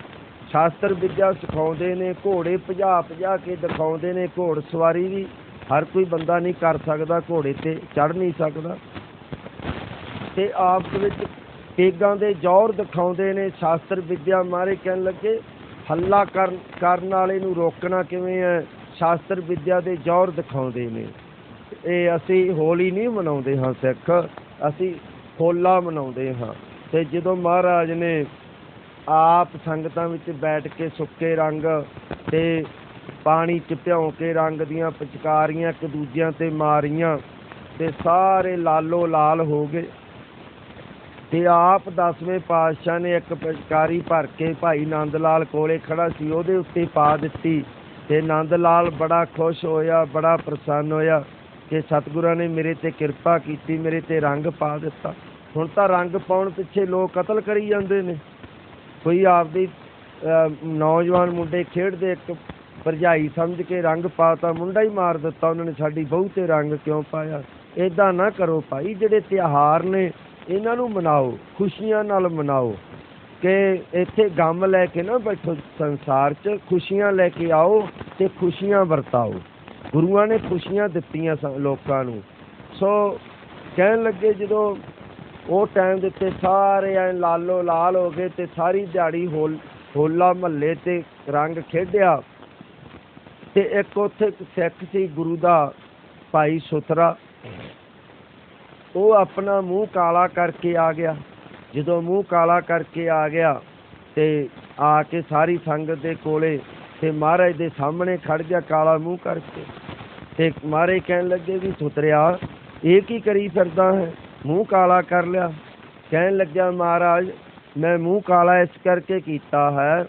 ਸ਼ਾਸਤਰ ਵਿਦਿਆ ਸਿਖਾਉਂਦੇ ਨੇ, ਘੋੜੇ ਭਜਾ ਭਜਾ ਕੇ ਦਿਖਾਉਂਦੇ ਨੇ, ਘੋੜ ਸਵਾਰੀ ਵੀ ਹਰ ਕੋਈ ਬੰਦਾ ਨਹੀਂ ਕਰ ਸਕਦਾ, ਘੋੜੇ ਤੇ ਚੜ ਨਹੀਂ ਸਕਦਾ। ਤੇ ਆਪਸ ਵਿੱਚ ਤੇਗਾਂ ਦੇ ਜ਼ੋਰ ਦਿਖਾਉਂਦੇ ਨੇ। ਸ਼ਾਸਤਰ ਵਿਦਿਆ ਮਾਰੇ ਕਹਿਣ ਲੱਗੇ, ਹੱਲਾ ਕਰਨ ਵਾਲੇ ਨੂੰ ਰੋਕਣਾ ਕਿਵੇਂ ਹੈ? ਸ਼ਾਸਤਰ ਵਿਦਿਆ ਦੇ ਜ਼ੋਰ ਦਿਖਾਉਂਦੇ ਨੇ। ਇਹ ਅਸੀਂ ਹੋਲੀ ਨਹੀਂ ਮਨਾਉਂਦੇ ਹਾਂ ਸਿੱਖ, ਅਸੀਂ ਹੋਲਾ ਮਨਾਉਂਦੇ ਹਾਂ। ਤੇ ਜਦੋਂ ਮਹਾਰਾਜ ਨੇ ਆਪ ਸੰਗਤਾਂ ਵਿੱਚ ਬੈਠ ਕੇ ਸੁੱਕੇ ਰੰਗ ਤੇ ਪਾਣੀ ਚ ਭਿਉਂ ਕੇ ਰੰਗ ਦੀਆਂ ਪਿਚਕਾਰੀਆਂ ਇੱਕ ਦੂਜਿਆਂ ਤੇ ਮਾਰੀਆਂ ਤੇ ਸਾਰੇ ਲਾਲੋ ਲਾਲ ਹੋ ਗਏ। ਤੇ ਆਪ ਦਸਵੇਂ ਪਾਤਸ਼ਾਹ ਨੇ ਇੱਕ ਪਿਚਕਾਰੀ ਭਰ ਕੇ ਭਾਈ ਨੰਦ ਲਾਲ ਕੋਲੇ ਖੜਾ ਸੀ, ਉਹਦੇ ਉੱਤੇ ਪਾ ਦਿੱਤੀ। ਤੇ ਨੰਦ ਲਾਲ ਬੜਾ ਖੁਸ਼ ਹੋਇਆ, ਬੜਾ ਪ੍ਰਸੰਨ ਹੋਇਆ ਕਿ ਸਤਿਗੁਰਾਂ ਨੇ ਮੇਰੇ ਤੇ ਕਿਰਪਾ ਕੀਤੀ, ਮੇਰੇ ਤੇ ਰੰਗ ਪਾ ਦਿੱਤਾ। ਹੁਣ ਤਾਂ ਰੰਗ ਪਾਉਣ ਪਿੱਛੇ ਲੋਕ ਕਤਲ ਕਰੀ ਜਾਂਦੇ ਨੇ। ਕੋਈ ਆਪਦੀ ਨੌਜਵਾਨ ਮੁੰਡੇ ਖੇਡਦੇ, ਇੱਕ ਭਰਜਾਈ ਸਮਝ ਕੇ ਰੰਗ ਪਾਤਾ, ਮੁੰਡਾ ਹੀ ਮਾਰ ਦਿੱਤਾ, ਉਹਨਾਂ ਨੇ ਸਾਡੀ ਬਹੂ ਤੇ ਰੰਗ ਕਿਉਂ ਪਾਇਆ? ਏਦਾਂ ਨਾ ਕਰੋ ਭਾਈ, ਜਿਹੜੇ ਤਿਉਹਾਰ ਨੇ, ਇਹਨਾਂ ਨੂੰ ਮਨਾਓ, ਖੁਸ਼ੀਆਂ ਨਾਲ ਮਨਾਓ। ਕਿ ਇੱਥੇ ਗਮ ਲੈ ਕੇ ਨਾ ਬੈਠੋ ਸੰਸਾਰ 'ਚ, ਖੁਸ਼ੀਆਂ ਲੈ ਕੇ ਆਓ ਤੇ ਖੁਸ਼ੀਆਂ ਵਰਤਾਓ। ਗੁਰੂਆਂ ਨੇ ਖੁਸ਼ੀਆਂ ਦਿੱਤੀਆਂ ਲੋਕਾਂ ਨੂੰ। ਸੋ ਕਹਿਣ ਲੱਗੇ ਜਦੋਂ ਉਹ ਟਾਈਮ ਦੇ ਉੱਤੇ ਸਾਰੇ ਐ ਲਾਲੋ ਲਾਲ ਹੋ ਗਏ ਤੇ ਸਾਰੀ ਦਿਹਾੜੀ ਹੋਲ, ਹੋਲਾ ਮਹੱਲੇ ਤੇ ਰੰਗ ਖੇਡਿਆ ਤੇ ਇੱਕ ਉੱਥੇ ਸਿੱਖ ਸੀ ਗੁਰੂ ਦਾ ਭਾਈ ਸੁਥਰਾ, ਉਹ ਆਪਣਾ ਮੂੰਹ ਕਾਲਾ ਕਰਕੇ ਆ ਗਿਆ। ਜਦੋਂ ਮੂੰਹ ਕਾਲਾ ਕਰਕੇ ਆ ਗਿਆ ਤੇ ਆ ਕੇ ਸਾਰੀ ਸੰਗਤ ਦੇ ਕੋਲੇ ਤੇ ਮਹਾਰਾਜ ਦੇ ਸਾਹਮਣੇ ਖੜ ਗਿਆ ਕਾਲਾ ਮੂੰਹ ਕਰਕੇ। ਤੇ ਮਹਾਰਾਜ ਕਹਿਣ ਲੱਗੇ ਵੀ ਸੁਤਰਿਆ, ਇਹ ਕੀ ਕਰੀ ਫਿਰਦਾ ਹੈ? ਮੂੰਹ ਕਾਲਾ ਕਰ ਲਿਆ। ਕਹਿਣ ਲੱਗਿਆ, ਮਹਾਰਾਜ, ਮੈਂ ਮੂੰਹ ਕਾਲਾ ਇਸ ਕਰਕੇ ਕੀਤਾ ਹੈ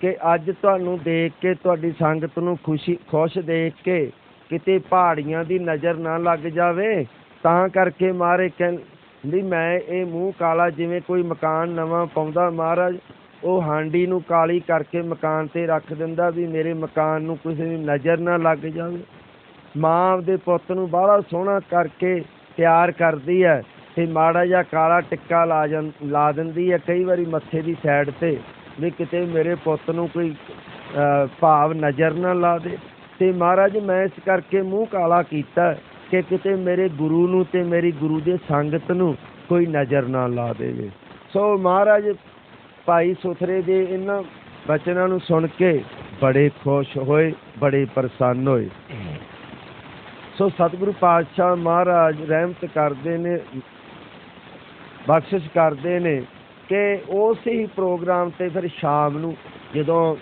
ਕਿ ਅੱਜ ਤੁਹਾਨੂੰ ਦੇਖ ਕੇ, ਤੁਹਾਡੀ ਸੰਗਤ ਨੂੰ ਖੁਸ਼ੀ, ਖੁਸ਼ ਦੇਖ ਕੇ ਕਿਤੇ ਪਹਾੜੀਆਂ ਦੀ ਨਜ਼ਰ ਨਾ ਲੱਗ ਜਾਵੇ। ਤਾਂ ਕਰਕੇ ਮਾਰੇ ਵੀ ਮੈਂ ਇਹ ਮੂੰਹ ਕਾਲਾ ਜਿਵੇਂ ਕੋਈ ਮਕਾਨ ਨਵਾਂ ਪਾਉਂਦਾ, ਮਹਾਰਾਜ, ਉਹ ਹਾਂਡੀ ਨੂੰ ਕਾਲੀ ਕਰਕੇ ਮਕਾਨ ਤੇ ਰੱਖ ਦਿੰਦਾ ਵੀ ਮੇਰੇ ਮਕਾਨ ਨੂੰ ਕਿਸੇ ਦੀ ਨਜ਼ਰ ਨਾ ਲੱਗ ਜਾਵੇ। ਮਾਂ ਆਪਦੇ ਪੁੱਤ ਨੂੰ ਬਾਹਲਾ ਸੋਹਣਾ ਕਰਕੇ ਤਿਆਰ ਕਰਦੀ ਹੈ ਤੇ ਮਾੜਾ ਜਿਹਾ ਕਾਲਾ ਟਿੱਕਾ ਲਾ ਜਾਂ, ਲਾ ਦਿੰਦੀ ਹੈ ਕਈ ਵਾਰੀ ਮੱਥੇ ਦੀ ਸਾਈਡ ਤੇ ਵੀ ਕਿਤੇ ਮੇਰੇ ਪੁੱਤ ਨੂੰ ਕੋਈ ਭਾਵ ਨਜ਼ਰ ਨਾ ਲਾ ਦੇ। ਤੇ ਮਹਾਰਾਜ ਮੈਂ ਇਸ ਕਰਕੇ ਮੂੰਹ ਕਾਲਾ ਕੀਤਾ। ਕਿ ਕਿਤੇ ਮੇਰੇ ਗੁਰੂ ਨੂੰ ਤੇ ਮੇਰੀ ਗੁਰੂ ਦੇ ਸੰਗਤ ਨੂੰ ਕੋਈ ਨਜ਼ਰ ਨਾ ਲਾ ਦੇਵੇ। ਸੋ ਮਹਾਰਾਜ, ਭਾਈ ਸੁਥਰੇ ਦੇ ਇਹਨਾਂ ਬਚਨਾਂ ਨੂੰ ਸੁਣ ਕੇ ਬੜੇ ਖੁਸ਼ ਹੋਏ, ਬੜੇ ਪ੍ਰਸੰਨ ਹੋਏ। ਸੋ ਸਤਿਗੁਰੂ ਪਾਤਸ਼ਾਹ ਮਹਾਰਾਜ ਰਹਿਮਤ ਕਰਦੇ ਨੇ, ਬਖਸ਼ਿਸ਼ ਕਰਦੇ ਨੇ ਕਿ ਉਸ ਹੀ ਪ੍ਰੋਗਰਾਮ ਤੇ ਫਿਰ ਸ਼ਾਮ ਨੂੰ ਜਦੋਂ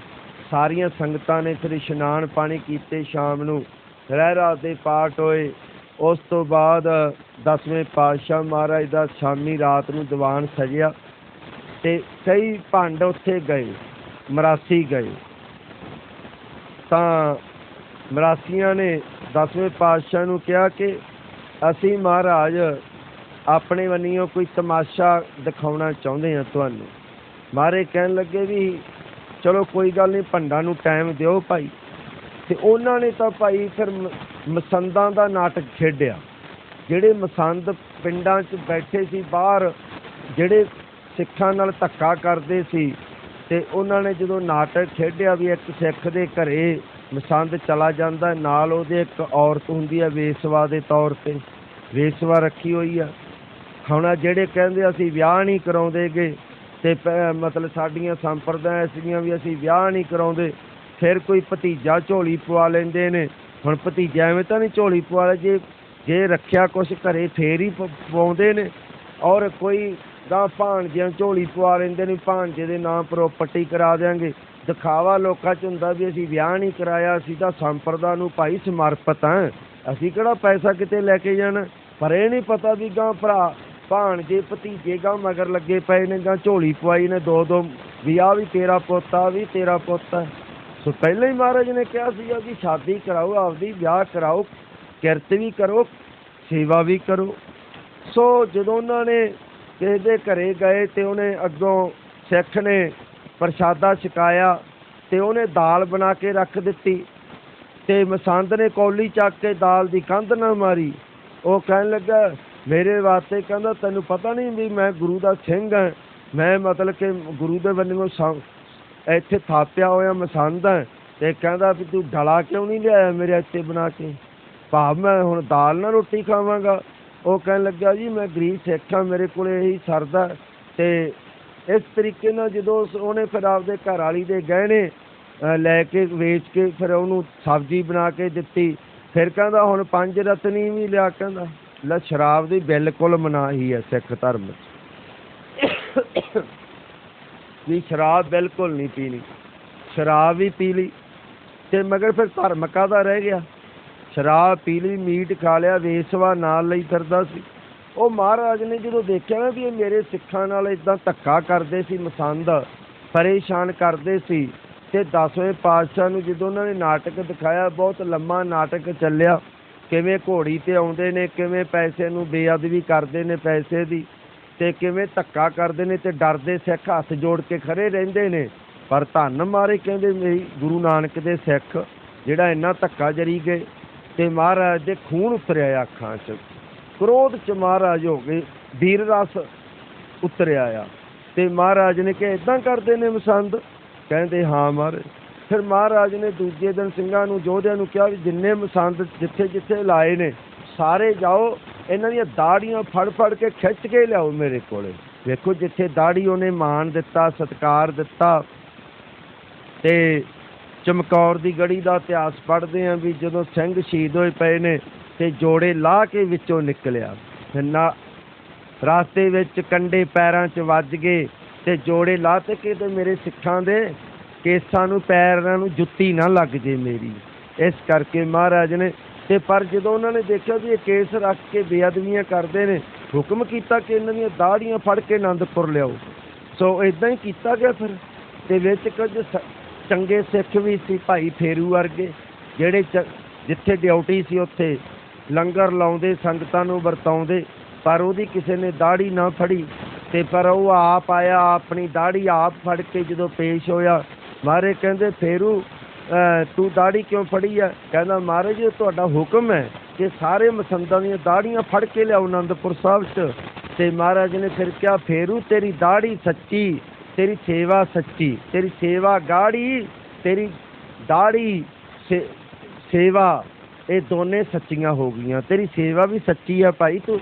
ਸਾਰੀਆਂ ਸੰਗਤਾਂ ਨੇ ਫਿਰ ਇਸ਼ਨਾਨ ਪਾਣੀ ਕੀਤੇ, ਸ਼ਾਮ ਨੂੰ ਰਹਿ ਦੇ ਪਾਠ ਹੋਏ ਉਸ ਤੋਂ ਬਾਅਦ ਦਸਵੇਂ ਪਾਤਸ਼ਾਹ ਮਹਾਰਾਜ ਦਾ ਸ਼ਾਮੀ ਰਾਤ ਨੂੰ ਦੀਵਾਨ ਸਜਿਆ ਤੇ ਕਈ ਭੰਡ ਉੱਥੇ ਗਏ, ਮਰਾਸੀ ਗਏ। ਤਾਂ ਮਰਾਸੀਆਂ ਨੇ ਦਸਵੇਂ ਪਾਤਸ਼ਾਹ ਨੂੰ ਕਿਹਾ ਕਿ ਅਸੀਂ ਮਹਾਰਾਜ ਆਪਣੇ ਵੱਲੋਂ ਕੋਈ ਤਮਾਸ਼ਾ ਦਿਖਾਉਣਾ ਚਾਹੁੰਦੇ ਹਾਂ ਤੁਹਾਨੂੰ। ਮਾਰੇ ਕਹਿਣ ਲੱਗੇ ਵੀ ਚਲੋ ਕੋਈ ਗੱਲ ਨਹੀਂ, ਭੰਡਾਂ ਨੂੰ ਟਾਈਮ ਦਿਓ ਭਾਈ। ਤੇ ਉਹਨਾਂ ਨੇ ਤਾਂ ਭਾਈ ਫਿਰ ਮਸੰਦਾਂ ਦਾ ਨਾਟਕ ਖੇਡਿਆ। ਜਿਹੜੇ ਮਸੰਦ ਪਿੰਡਾਂ 'ਚ ਬੈਠੇ ਸੀ, ਬਾਹਰ ਜਿਹੜੇ ਸਿੱਖਾਂ ਨਾਲ ਧੱਕਾ ਕਰਦੇ ਸੀ ਤੇ ਉਹਨਾਂ ਨੇ ਜਦੋਂ ਨਾਟਕ ਖੇਡਿਆ ਵੀ ਇੱਕ ਸਿੱਖ ਦੇ ਘਰੇ ਮਸੰਦ ਚਲਾ ਜਾਂਦਾ, ਨਾਲ ਉਹਦੇ ਇੱਕ ਔਰਤ ਹੁੰਦੀ ਆ ਵੇਸਵਾ ਦੇ ਤੌਰ ਤੇ। ਵੇਸਵਾ ਰੱਖੀ ਹੋਈ ਆ। ਹੁਣ ਜਿਹੜੇ ਕਹਿੰਦੇ ਅਸੀਂ ਵਿਆਹ ਨਹੀਂ ਕਰਾਉਂਦੇਗੇ ਤੇ ਪ- ਮਤਲਬ ਸਾਡੀਆਂ ਸੰਪਰਦਾਇ ਸੀਗੀਆਂ ਵੀ ਅਸੀਂ ਵਿਆਹ ਨਹੀਂ ਕਰਾਉਂਦੇ, ਫਿਰ ਕੋਈ ਭਤੀਜਾ ਝੋਲੀ ਪਵਾ ਲੈਂਦੇ ਨੇ। ਹੁਣ ਭਤੀਜਾ ਐਵੇਂ ਤਾਂ ਨਹੀਂ ਝੋਲੀ ਪਵਾ ਲੈ ਜੇ ਜੇ ਰੱਖਿਆ ਕੁਛ ਘਰੇ ਫੇਰ ਹੀ ਪ- ਪਵਾਉਂਦੇ ਨੇ। ਔਰ ਕੋਈ ਗਾਂ ਭਾਣਜਿਆਂ ਝੋਲੀ ਪਵਾ ਲੈਂਦੇ ਨੇ, ਭਾਣਜੇ ਦੇ ਨਾਂ ਪ੍ਰੋਪਰਟੀ ਕਰਾ ਦਿਆਂਗੇ। ਦਿਖਾਵਾ ਲੋਕਾਂ 'ਚ ਹੁੰਦਾ ਵੀ ਅਸੀਂ ਵਿਆਹ ਨਹੀਂ ਕਰਾਇਆ, ਅਸੀਂ ਤਾਂ ਸੰਪਰਦਾ ਨੂੰ ਭਾਈ ਸਮਰਪਿਤ ਹਾਂ। ਅਸੀਂ ਕਿਹੜਾ ਪੈਸਾ ਕਿਤੇ ਲੈ ਕੇ ਜਾਣਾ? ਪਰ ਇਹ ਨਹੀਂ ਪਤਾ ਵੀ ਗਾਂ ਭਰਾ, ਭਾਣਜੇ, ਭਤੀਜੇ ਗਾਂ ਮਗਰ ਲੱਗੇ ਪਏ ਨੇ ਗਾਂ ਝੋਲੀ ਪਵਾਈ ਨੇ ਦੋ ਦੋ ਵੀ ਆਹ ਵੀ ਤੇਰਾ ਪੁੱਤ ਆ ਵੀ ਤੇਰਾ ਪੁੱਤ। ਹੈ ਸੋ ਪਹਿਲਾਂ ਹੀ ਮਹਾਰਾਜ ਨੇ ਕਿਹਾ ਸੀਗਾ ਕਿ ਸ਼ਾਦੀ ਕਰਾਓ, ਆਪਦੀ ਵਿਆਹ ਕਰਾਓ, ਕਿਰਤ ਵੀ ਕਰੋ, ਸੇਵਾ ਵੀ ਕਰੋ। ਸੋ ਜਦੋਂ ਉਹਨਾਂ ਨੇ ਕਿਸੇ ਦੇ ਘਰੇ ਗਏ ਤੇ ਉਹਨੇ ਅੱਗੋਂ ਸਿੱਖ ਨੇ ਪ੍ਰਸ਼ਾਦਾ ਛਕਾਇਆ ਤੇ ਉਹਨੇ ਦਾਲ ਬਣਾ ਕੇ ਰੱਖ ਦਿੱਤੀ ਤੇ ਮਸੰਦ ਨੇ ਕੌਲੀ ਚੱਕ ਕੇ ਦਾਲ ਦੀ ਕੰਧ ਨਾ ਮਾਰੀ। ਉਹ ਕਹਿਣ ਲੱਗਾ, ਮੇਰੇ ਵਾਸਤੇ ਕਹਿੰਦਾ, ਤੈਨੂੰ ਪਤਾ ਨਹੀਂ ਵੀ ਮੈਂ ਗੁਰੂ ਦਾ ਸਿੰਘ ਹਾਂ। ਮੈਂ ਮਤਲਬ ਕਿ ਗੁਰੂ ਦੇ ਵੱਲੋਂ ਸੰ- ਇੱਥੇ ਥਾਪਿਆ ਹੋਇਆ ਮਸੰਦ ਹੈ ਤੇ ਕਹਿੰਦਾ ਵੀ ਤੂੰ ਡਲਾ ਕਿਉਂ ਨਹੀਂ ਲਿਆਇਆ ਮੇਰੇ ਇੱਥੇ ਬਣਾ ਕੇ? ਭਾਵ ਮੈਂ ਹੁਣ ਦਾਲ ਨਾਲ ਰੋਟੀ ਖਾਵਾਂਗਾ। ਉਹ ਕਹਿਣ ਲੱਗਾ ਜੀ, ਮੈਂ ਗਰੀਬ ਸਿੱਖ ਹਾਂ, ਮੇਰੇ ਕੋਲ ਇਹੀ ਸਰਦਾ ਤੇ ਇਸ ਤਰੀਕੇ ਨਾਲ ਜਦੋਂ ਉਸ- ਉਹਨੇ ਫਿਰ ਆਪਦੇ ਘਰ ਵਾਲੀ ਦੇ ਗਹਿਣੇ ਲੈ ਕੇ, ਵੇਚ ਕੇ ਫਿਰ ਉਹਨੂੰ ਸਬਜ਼ੀ ਬਣਾ ਕੇ ਦਿੱਤੀ। ਫਿਰ ਕਹਿੰਦਾ, ਹੁਣ ਪੰਜ ਰਤਨੀ ਵੀ ਲਿਆ? ਕਹਿੰਦਾ, ਲੈ, ਸ਼ਰਾਬ ਦੀ ਬਿਲਕੁਲ ਮਨਾਹੀ ਹੈ ਸਿੱਖ ਧਰਮ 'ਚ। ਵੀ ਸ਼ਰਾਬ ਬਿਲਕੁਲ ਨਹੀਂ ਪੀਣੀ। ਸ਼ਰਾਬ ਵੀ ਪੀ ਲਈ ਤੇ ਮਗਰ ਫਿਰ ਧਰਮ ਕਾਦਾ ਰਹਿ ਗਿਆ। ਸ਼ਰਾਬ ਪੀ ਲਈ, ਮੀਟ ਖਾ ਲਿਆ, ਵੇਸਵਾ ਨਾਲ ਲਈ ਫਿਰਦਾ ਸੀ। ਉਹ ਮਹਾਰਾਜ ਨੇ ਜਦੋਂ ਦੇਖਿਆ ਨਾ ਵੀ ਇਹ ਮੇਰੇ ਸਿੱਖਾਂ ਨਾਲ ਇਦਾਂ ਧੱਕਾ ਕਰਦੇ ਸੀ, ਮਸੰਦ ਪਰੇਸ਼ਾਨ ਕਰਦੇ ਸੀ ਤੇ ਦਸਵੇਂ ਪਾਤਸ਼ਾਹ ਨੂੰ ਜਦੋਂ ਉਹਨਾਂ ਨੇ ਨਾਟਕ ਦਿਖਾਇਆ, ਬਹੁਤ ਲੰਮਾ ਨਾਟਕ ਚੱਲਿਆ। ਕਿਵੇਂ ਘੋੜੀ ਤੇ ਆਉਂਦੇ ਨੇ, ਕਿਵੇਂ ਪੈਸੇ ਨੂੰ ਬੇਅਦਬੀ ਕਰਦੇ ਨੇ ਪੈਸੇ ਦੀ। ਤੇ ਕਿਵੇਂ ਧੱਕਾ ਕਰਦੇ ਨੇ ਤੇ ਡਰਦੇ ਸਿੱਖ ਹੱਥ ਜੋੜ ਕੇ ਖੜੇ ਰਹਿੰਦੇ ਨੇ। ਪਰ ਧੰਨ ਮਾਰੇ ਕਹਿੰਦੇ ਮੇਰੀ ਗੁਰੂ ਨਾਨਕ ਦੇ ਸਿੱਖ, ਜਿਹੜਾ ਇੰਨਾ ਧੱਕਾ ਜਰੀ ਗਏ ਤੇ ਮਹਾਰਾਜ ਦੇ ਖੂਨ ਉਤਰਿਆ ਅੱਖਾਂ 'ਚ। ਕ੍ਰੋਧ 'ਚ ਮਹਾਰਾਜ ਹੋ ਗਏ, ਵੀਰ ਰਸ ਉਤਰਿਆ ਆ। ਤੇ ਮਹਾਰਾਜ ਨੇ ਕਿ ਇਦਾਂ ਕਰਦੇ ਨੇ ਮਸੰਦ? ਕਹਿੰਦੇ, ਹਾਂ ਮਹਾਰਾਜ ਫਿਰ ਮਹਾਰਾਜ ਨੇ ਦੂਜੇ ਦਿਨ ਸਿੰਘਾਂ ਨੂੰ, ਯੋਧਿਆਂ ਨੂੰ ਕਿਹਾ ਵੀ ਜਿੰਨੇ ਮਸੰਦ ਜਿੱਥੇ ਜਿੱਥੇ ਲਾਏ ਨੇ, ਸਾਰੇ ਜਾਓ ਇਹਨਾਂ ਦੀਆਂ ਦਾੜੀਆਂ ਫੜ ਫੜ ਕੇ ਖਿੱਚ ਕੇ ਲਿਆਓ ਮੇਰੇ ਕੋਲੇ। ਵੇਖੋ ਜਿੱਥੇ ਦਾੜੀ ਉਹਨੇ ਮਾਣ ਦਿੱਤਾ, ਸਤਕਾਰ ਦਿੱਤਾ ਤੇ ਚਮਕੌਰ ਦੀ ਗੜੀ ਦਾ ਇਤਿਹਾਸ ਪੜ੍ਹਦੇ ਆਂ ਵੀ ਜਦੋਂ ਸਿੰਘ ਸ਼ਹੀਦ ਹੋਏ ਪਏ ਨੇ ਤੇ ਜੋੜੇ ਲਾਹ ਕੇ ਵਿੱਚੋਂ ਨਿਕਲਿਆ। ਨਾ ਰਾਸਤੇ ਵਿੱਚ ਕੰਡੇ ਪੈਰਾਂ 'ਚ ਵੱਜ ਗਏ ਤੇ ਜੋੜੇ ਲਾਹ ਤੇ ਕਿ ਮੇਰੇ ਸਿੱਖਾਂ ਦੇ ਕੇਸਾਂ ਨੂੰ, ਪੈਰਾਂ ਨੂੰ ਜੁੱਤੀ ਨਾ ਲੱਗ ਜੇ ਮੇਰੀ। ਇਸ ਕਰਕੇ ਮਹਾਰਾਜ ਨੇ ਤੇ ਪਰ ਜਦੋਂ ਉਹਨਾਂ ਨੇ ਦੇਖਿਆ ਵੀ ਇਹ ਕੇਸ ਰੱਖ ਕੇ ਬੇਅਦਬੀਆਂ ਕਰਦੇ ਨੇ, ਹੁਕਮ ਕੀਤਾ ਕਿ ਇਹਨਾਂ ਦੀਆਂ ਦਾੜੀਆਂ ਫੜ ਕੇ ਆਨੰਦਪੁਰ ਲਿਆਓ। ਸੋ ਇਦਾਂ ਹੀ ਕੀਤਾ ਗਿਆ ਫਿਰ। ਤੇ ਵਿੱਚ ਕੁਝ ਚੰਗੇ ਸਿੱਖ ਵੀ ਸੀ ਭਾਈ ਫੇਰੂ ਵਰਗੇ, ਜਿਹੜੇ ਜਿੱਥੇ ਡਿਊਟੀ ਸੀ ਉੱਥੇ ਲੰਗਰ ਲਾਉਂਦੇ, ਸੰਗਤਾਂ ਨੂੰ ਵਰਤਾਉਂਦੇ, ਪਰ ਉਹਦੀ ਕਿਸੇ ਨੇ ਦਾੜੀ ਨਾ ਫੜੀ। ਤੇ ਪਰ ਉਹ ਆਪ ਆਇਆ, ਆਪਣੀ ਦਾੜੀ ਆਪ ਫੜ ਕੇ ਜਦੋਂ ਪੇਸ਼ ਹੋਇਆ, ਮਾਰੇ ਕਹਿੰਦੇ, ਫੇਰੂ ਤੂੰ ਦਾੜੀ ਕਿਉਂ ਫੜੀ ਆ? ਕਹਿੰਦਾ, ਮਹਾਰਾਜ, ਇਹ ਤੁਹਾਡਾ ਹੁਕਮ ਹੈ ਕਿ ਸਾਰੇ ਮਸੰਦਾਂ ਦੀਆਂ ਦਾੜੀਆਂ ਫੜ ਕੇ ਲਿਆਓ ਆਨੰਦਪੁਰ ਸਾਹਿਬ 'ਚ। ਤੇ ਮਹਾਰਾਜ ਨੇ ਫਿਰ ਕਿਹਾ, ਫੇਰੂ, ਤੇਰੀ ਦਾੜੀ ਸੱਚੀ, ਤੇਰੀ ਸੇਵਾ ਸੱਚੀ, ਤੇਰੀ ਸੇਵਾ ਗਾੜੀ, ਤੇਰੀ ਦਾੜੀ ਸੇ- ਸੇਵਾ, ਇਹ ਦੋਨੇ ਸੱਚੀਆਂ ਹੋ ਗਈਆਂ। ਤੇਰੀ ਸੇਵਾ ਵੀ ਸੱਚੀ ਆ ਭਾਈ, ਤੂੰ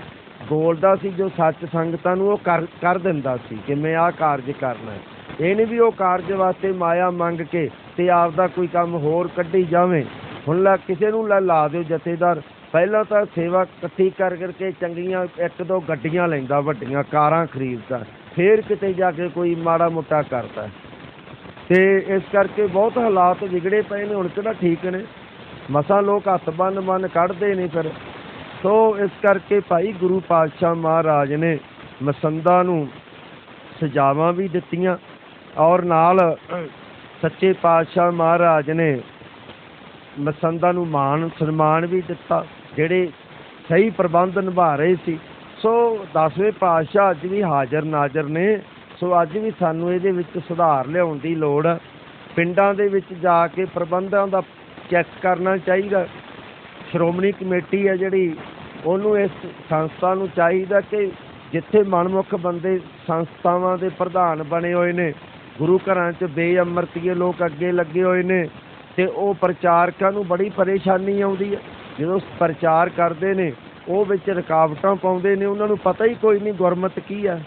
ਬੋਲਦਾ ਸੀ ਜੋ ਸੱਚ ਸੰਗਤਾਂ ਨੂੰ ਉਹ ਕਰ ਕਰ ਦਿੰਦਾ ਸੀ ਕਿ ਮੈਂ ਆਹ ਕਾਰਜ ਕਰਨਾ ਹੈ। ਇਹ ਨਹੀਂ ਵੀ ਉਹ ਕਾਰਜ ਵਾਸਤੇ ਮਾਇਆ ਮੰਗ ਕੇ ਤੇ ਆਪਦਾ ਕੋਈ ਕੰਮ ਹੋਰ ਕੱਢੀ ਜਾਵੇ। ਹੁਣ ਲਾ ਕਿਸੇ ਨੂੰ ਲਾ ਲਾ ਦਿਓ ਜਥੇਦਾਰ। ਪਹਿਲਾਂ ਤਾਂ ਸੇਵਾ ਇਕੱਠੀ ਕਰ ਕਰਕੇ ਚੰਗੀਆਂ ਇੱਕ ਦੋ ਗੱਡੀਆਂ ਲੈਂਦਾ, ਵੱਡੀਆਂ ਕਾਰਾਂ ਖਰੀਦਦਾ। ਫੇਰ ਕਿਤੇ ਜਾ ਕੇ ਕੋਈ ਮਾੜਾ ਮੋਟਾ ਕਰਦਾ। ਤੇ ਇਸ ਕਰਕੇ ਬਹੁਤ ਹਾਲਾਤ ਵਿਗੜੇ ਪਏ ਨੇ, ਹੁਣ ਕਿਹੜਾ ਠੀਕ ਨੇ? ਮਸਾਂ ਲੋਕ ਹੱਥ ਬੰਨ ਬੰਨ ਕੱਢਦੇ ਨੇ ਫਿਰ। ਸੋ ਇਸ ਕਰਕੇ ਭਾਈ ਗੁਰੂ ਪਾਤਸ਼ਾਹ ਮਹਾਰਾਜ ਨੇ ਮਸੰਦਾਂ ਨੂੰ ਸਜਾਵਾਂ ਵੀ ਦਿੱਤੀਆਂ। ਔਰ ਨਾਲ ਸੱਚੇ ਪਾਤਸ਼ਾਹ ਮਹਾਰਾਜ ਨੇ ਮਸੰਦਾਂ ਨੂੰ ਮਾਣ, ਸਨਮਾਨ ਵੀ ਦਿੱਤਾ, ਜਿਹੜੇ ਸਹੀ ਪ੍ਰਬੰਧ ਨਿਭਾ ਰਹੇ ਸੀ। ਸੋ ਦਸਵੇਂ ਪਾਤਸ਼ਾਹ ਅੱਜ ਵੀ ਹਾਜ਼ਰ ਨਾਜ਼ਰ ਨੇ। ਸੋ ਅੱਜ ਵੀ ਸਾਨੂੰ ਇਹਦੇ ਵਿੱਚ ਸੁਧਾਰ ਲਿਆਉਣ ਦੀ ਲੋੜ। ਹੈ ਪਿੰਡਾਂ ਦੇ ਵਿੱਚ ਜਾ ਕੇ ਪ੍ਰਬੰਧਾਂ ਦਾ ਚੈੱਕ ਕਰਨਾ ਚਾਹੀਦਾ। ਸ਼੍ਰੋਮਣੀ ਕਮੇਟੀ ਹੈ ਜਿਹੜੀ, ਉਹਨੂੰ ਇਸ ਸੰਸਥਾ ਨੂੰ ਚਾਹੀਦਾ ਕਿ ਜਿੱਥੇ ਮਨਮੁਖ ਬੰਦੇ ਸੰਸਥਾਵਾਂ ਦੇ ਪ੍ਰਧਾਨ ਬਣੇ ਹੋਏ ਨੇ। ਗੁਰੂ ਘਰਾਂ 'ਚ ਬੇਅਮਰਤੀਏ ਲੋਕ ਅੱਗੇ ਲੱਗੇ ਹੋਏ ਨੇ ਤੇ ਉਹ ਪ੍ਰਚਾਰਕਾਂ ਨੂੰ ਬੜੀ ਪਰੇਸ਼ਾਨੀ ਆਉਂਦੀ ਹੈ। ਜਦੋਂ ਪ੍ਰਚਾਰ ਕਰਦੇ ਨੇ, ਉਹ ਵਿੱਚ ਰੁਕਾਵਟਾਂ ਪਾਉਂਦੇ ਨੇ, ਉਹਨਾਂ ਨੂੰ ਪਤਾ ਹੀ ਕੋਈ ਨਹੀਂ ਗੁਰਮਤ ਕੀ ਹੈ।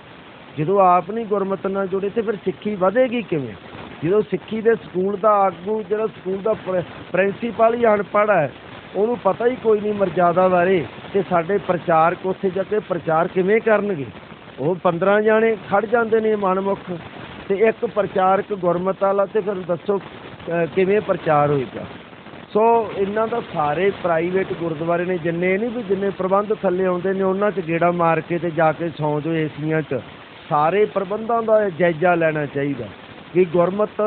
ਜਦੋਂ ਆਪ ਨਹੀਂ ਗੁਰਮਤ ਨਾਲ ਜੁੜੇ ਤੇ ਫਿਰ ਸਿੱਖੀ ਵਧੇਗੀ ਕਿਵੇਂ? ਜਦੋਂ ਸਿੱਖੀ ਦੇ ਸਕੂਲ ਦਾ ਆਗੂ, ਜਿਹੜਾ ਸਕੂਲ ਦਾ ਪ੍ਰਿੰਸੀਪਲ ਹੀ ਅਨਪੜ੍ਹ ਹੈ, ਉਹਨੂੰ ਪਤਾ ਹੀ ਕੋਈ ਨਹੀਂ ਮਰਜ਼ਾਦਾ ਬਾਰੇ ਤੇ ਸਾਡੇ ਪ੍ਰਚਾਰਕ ਉੱਥੇ ਜਾ ਕੇ ਪ੍ਰਚਾਰ ਕਿਵੇਂ ਕਰਨਗੇ। ਉਹ 15 ਜਾਣੇ ਖੜ ਜਾਂਦੇ ਨੇ ਮਨਮੁਖ। ਤੇ ਇੱਕ ਪ੍ਰਚਾਰਕ ਗੁਰਮਤ ਵਾਲਾ ਤੇ ਫਿਰ ਦੱਸੋ ਕਿਵੇਂ ਪ੍ਰਚਾਰ ਹੋਏਗਾ? ਸੋ ਇਹਨਾਂ ਦਾ ਸਾਰੇ ਪ੍ਰਾਈਵੇਟ ਗੁਰਦੁਆਰੇ ਨੇ ਜਿੰਨੇ ਨਹੀਂ ਵੀ ਜਿੰਨੇ ਪ੍ਰਬੰਧ ਥੱਲੇ ਆਉਂਦੇ ਨੇ, ਉਹਨਾਂ 'ਚ ਗੇੜਾ ਮਾਰ ਕੇ ਤੇ ਜਾ ਕੇ ਸੌਂ ਜਾਓ ਏਸੀਆਂ 'ਚ। ਸਾਰੇ ਪ੍ਰਬੰਧਾਂ ਦਾ ਜਾਇਜ਼ਾ ਲੈਣਾ ਚਾਹੀਦਾ ਕਿ ਗੁਰਮਤ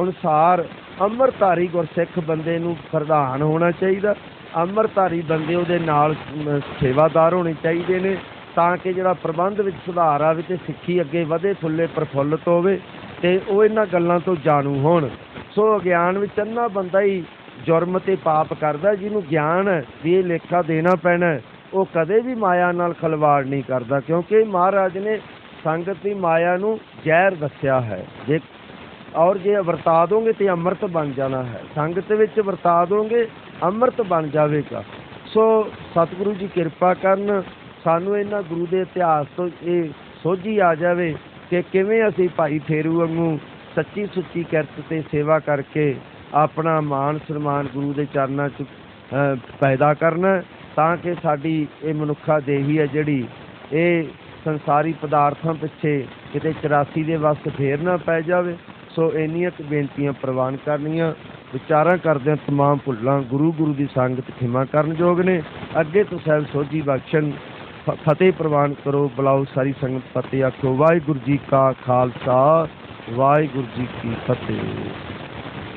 ਅਨੁਸਾਰ ਅੰਮ੍ਰਿਤਧਾਰੀ ਗੁਰਸਿੱਖ ਬੰਦੇ ਨੂੰ ਪ੍ਰਧਾਨ ਹੋਣਾ ਚਾਹੀਦਾ। ਅੰਮ੍ਰਿਤਧਾਰੀ ਬੰਦੇ ਉਹਦੇ ਨਾਲ ਸੇਵਾਦਾਰ ਹੋਣੇ ਚਾਹੀਦੇ ਨੇ। ਤਾਂ ਕਿ ਜਿਹੜਾ ਪ੍ਰਬੰਧ ਵਿੱਚ ਸੁਧਾਰ ਆਵੇ ਤੇ ਸਿੱਖੀ ਅੱਗੇ ਵਧੇ ਫੁੱਲੇ ਪ੍ਰਫੁੱਲਤ ਹੋਵੇ ਤੇ ਉਹ ਇਹਨਾਂ ਗੱਲਾਂ ਤੋਂ ਜਾਣੂ ਹੋਣ। ਸੋ ਅਗਿਆਨ ਵਿੱਚ ਅੰਨਾ ਬੰਦਾ ਹੀ ਜੁਰਮ ਤੇ ਪਾਪ ਕਰਦਾ, ਜਿਹਨੂੰ ਗਿਆਨ ਵੀ ਇਹ ਲੇਖਾ ਦੇਣਾ ਪੈਣਾ ਉਹ ਕਦੇ ਵੀ ਮਾਇਆ ਨਾਲ ਖਲਵਾੜ ਨਹੀਂ ਕਰਦਾ, ਕਿਉਂਕਿ ਮਹਾਰਾਜ ਨੇ ਸੰਗਤ ਦੀ ਮਾਇਆ ਨੂੰ ਜ਼ਹਿਰ ਦੱਸਿਆ ਹੈ। ਜੇ ਔਰ ਜੇ ਵਰਤਾ ਦੋਗੇ ਤੇ ਅੰਮ੍ਰਿਤ ਬਣ ਜਾਣਾ ਹੈ। ਸੰਗਤ ਵਿੱਚ ਵਰਤਾ ਦੋਗੇ, ਅੰਮ੍ਰਿਤ ਬਣ ਜਾਵੇਗਾ। ਸੋ ਸਤਿਗੁਰੂ ਜੀ ਕਿਰਪਾ ਕਰਨ ਸਾਨੂੰ ਇਹਨਾਂ ਗੁਰੂ ਦੇ ਇਤਿਹਾਸ ਤੋਂ ਇਹ ਸੋਝੀ ਆ ਜਾਵੇ ਕਿ ਕਿਵੇਂ ਅਸੀਂ ਭਾਈ ਫੇਰੂ ਵਾਂਗੂ ਸੱਚੀ ਸੁੱਚੀ ਕਿਰਤ ਤੇ ਸੇਵਾ ਕਰਕੇ ਆਪਣਾ ਮਾਣ ਸਨਮਾਨ ਗੁਰੂ ਦੇ ਚਰਨਾਂ 'ਚ ਪੈਦਾ ਕਰਨਾ, ਤਾਂ ਕਿ ਸਾਡੀ ਇਹ ਮਨੁੱਖਾ ਦੇਹੀ ਹੈ ਜਿਹੜੀ ਇਹ ਸੰਸਾਰੀ ਪਦਾਰਥਾਂ ਪਿੱਛੇ ਕਿਤੇ 84 ਦੇ ਵਸ ਫੇਰ ਨਾ ਪੈ ਜਾਵੇ। ਸੋ ਇੰਨੀਆਂ ਕੁ ਬੇਨਤੀਆਂ ਪ੍ਰਵਾਨ ਕਰਨੀਆਂ। ਵਿਚਾਰਾਂ ਕਰਦਿਆਂ ਤਮਾਮ ਭੁੱਲਾਂ। ਗੁਰੂ ਗੁਰੂ ਦੀ ਸੰਗਤ ਖਿਮਾ ਕਰਨ ਯੋਗ ਨੇ। ਅੱਗੇ ਤੋਂ ਸਾਹਿਬ ਸੋਝੀ ਬਖਸ਼ਣ ਫਤਿਹ ਪ੍ਰਵਾਨ ਕਰੋ, ਬੁਲਾਓ ਸਾਰੀ ਸੰਗਤ ਫਤਿਹ ਆਖੋ ਵਾਹਿਗੁਰੂ ਜੀ ਕਾ ਖਾਲਸਾ, ਵਾਹਿਗੁਰੂ ਜੀ ਕੀ ਫਤਿਹ।